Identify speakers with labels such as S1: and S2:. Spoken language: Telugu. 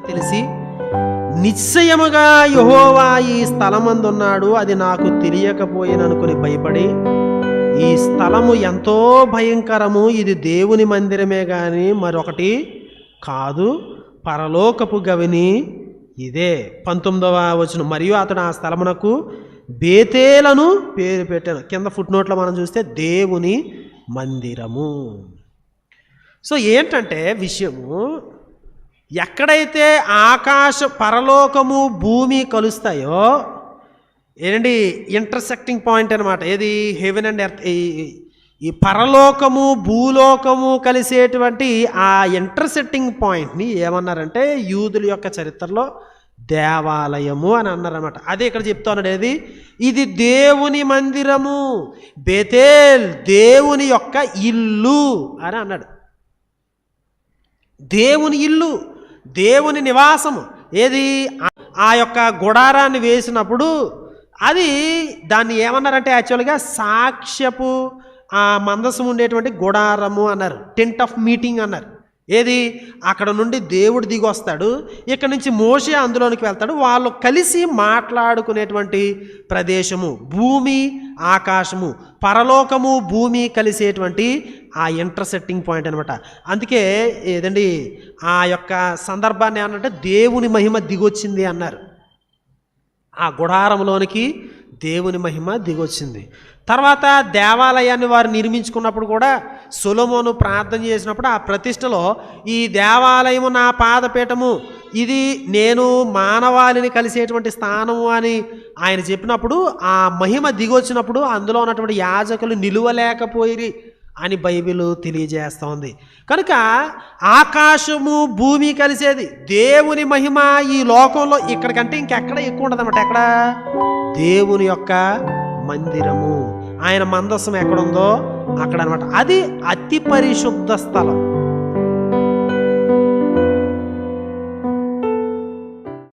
S1: తెలిసి నిశ్చయముగా యహోవా ఈ స్థలమందున్నాడు అది నాకు తెలియకపోయిననుకుని భయపడి ఈ స్థలము ఎంతో భయంకరము ఇది దేవుని మందిరమే కానీ మరొకటి కాదు పరలోకపు గవిని ఇదే. పంతొమ్మిదవ వచనం. మరియు అతడు ఆ స్థలమునకు బేతేలను పేరు పెట్టాను. కింద ఫుట్ నోట్లో మనం చూస్తే దేవుని మందిరము. సో ఏంటంటే విషయము ఎక్కడైతే ఆకాశ పరలోకము భూమి కలుస్తాయో ఏంటండి ఇంటర్సెక్టింగ్ పాయింట్ అనమాట ఏది? హెవెన్ అండ్ ఎర్త్ ఈ- ఈ పరలోకము భూలోకము కలిసేటువంటి ఆ ఇంటర్సెక్టింగ్ పాయింట్ని ఏమన్నారంటే యూదుల యొక్క చరిత్రలో దేవాలయము అని అన్నారన్నమాట. అదే ఇక్కడ చెప్తున్నాడు ఏది? ఇది దేవుని మందిరము బెతేల్ దేవుని యొక్క ఇల్లు అని అన్నాడు. దేవుని ఇల్లు. దేవుని నివాసము. ఏది? ఆ- యొక్క గుడారాన్ని వేసినప్పుడు అది దాన్ని ఏమన్నారంటే యాక్చువల్గా సాక్ష్యపు ఆ మందసం ఉండేటువంటి గుడారము అన్నారు. టెంట్ ఆఫ్ మీటింగ్ అన్నారు. ఏది? అక్కడ నుండి దేవుడు దిగి వస్తాడు. ఇక్కడ నుంచి మోషే అందులోనికి వెళ్తాడు. వాళ్ళు కలిసి మాట్లాడుకునేటువంటి ప్రదేశము భూమి ఆకాశము పరలోకము భూమి కలిసేటువంటి ఆ ఇంటర్సెట్టింగ్ పాయింట్ అనమాట అందుకే ఏదండి? ఆ యొక్క సందర్భాన్ని ఏమన్నంటే దేవుని మహిమ దిగొచ్చింది అన్నారు. ఆ గుడారంలోనికి దేవుని మహిమ దిగొచ్చింది. తర్వాత దేవాలయాన్ని వారు నిర్మించుకున్నప్పుడు కూడా సులమోను ప్రార్థన చేసినప్పుడు ఆ ప్రతిష్టలో ఈ దేవాలయము నా పాదపీఠము ఇది నేను మానవాళిని కలిసేటువంటి స్థానము అని ఆయన చెప్పినప్పుడు ఆ మహిమ దిగొచ్చినప్పుడు అందులో ఉన్నటువంటి యాజకులు నిలువలేకపోయి అని బైబిల్ తెలియజేస్తోంది. కనుక ఆకాశము భూమి కలిసేది దేవుని మహిమ ఈ లోకంలో ఇక్కడికంటే ఇంకెక్కడ ఎక్కువ ఉండదన్నమాట ఎక్కడ? దేవుని యొక్క మందిరము. ఆయన మందస్సం ఎక్కడుందో అక్కడ అనమాట అది అతి పరిశుద్ధ స్థలం.